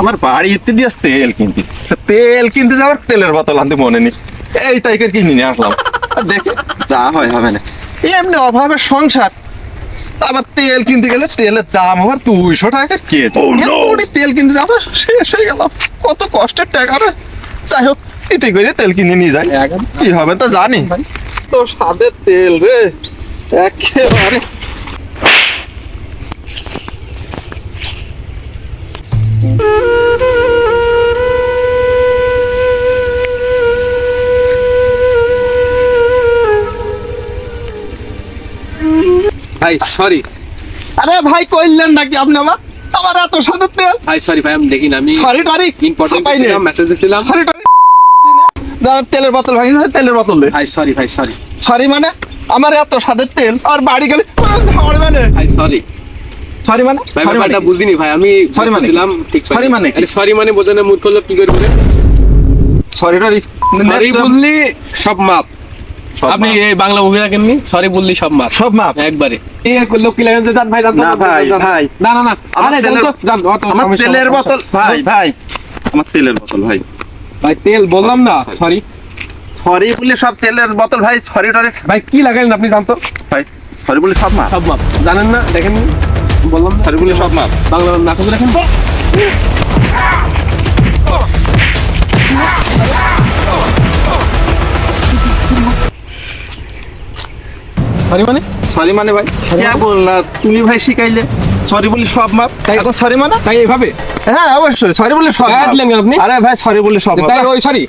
আমার বাড়িতে দিয়ে তেল কিনতে। তেল কিনতে যাওয়ার তেলের বোতল আনতে মনে নেই। এই তাইকে কিনে নিয়ে আসলাম। দেখে যা হয় হবে না। এমনি অভাবে সংসার। আবার তেল কিনতে গেলে তেলের দাম আবার দুইশো টাকা কেজি। এতটি তেল কিনতে যাব শেষ হয়ে গেল। কত কষ্টের টাকা রে। যাই হোক ইতি করে তেল কিনে নিয়ে যাই। কি হবে তো জানি। তো স্বাদের তেল রে। একেবারে ভাই সরি আরে ভাই কইলেন নাকি আপনি আমার? আমার এত স্বাদের তেল। ভাই সরি ভাই আমি দেখি না আমি সরি টারি ইম্পর্টেন্ট ছিলাম মেসেজ দিছিলাম সরি টারি তেলের বোতল ভাঙি তেলের বোতল দে। ভাই সরি ভাই সরি সরি মানে? আমার এত স্বাদের তেল আর বাড়ি গেলে ঝড় মানে? ভাই সরি সরি মানে? ভাই সরি মানে বুঝিনি ভাই আমি Sorry মানে ছিলাম ঠিক Sorry মানে কি? সরি মানে বোঝানো মূর্খ লোক কি করে সরি সরি বললি সব মাপ। আপনি এই বাংলা মুভি দেখেন নি? সরি বললি সব মাপ। সব মাপ। একবারে। ভাই না ভাই, ভাই। না না না। আরে তেলের- আমার বোতল ভাই ভাই। আমার তেলের বোতল ভাই। ভাই তেল বললাম না সরি সরি বলে সব তেলের বোতল ভাই। সরি টরি ভাই কি লাগালেন আপনি জানতো? ভাই সরি বলে সব মাপ। সব মাপ। জানেন না দেখেন বললাম না। সরি বলে সব মাপ। বাংলা নাটক দেখেন? সরি মানে সরি মানে ভাই কে বললা তুমি ভাই শিখাইলে। সরি বলে সব মাপ। তাই- এখন সরি মানে তাই এইভাবে? হ্যাঁ অবশ্যই সরি বলে সব আপনি? আরে ভাই সরি বলে সব মাপ। তাই ওই সরি।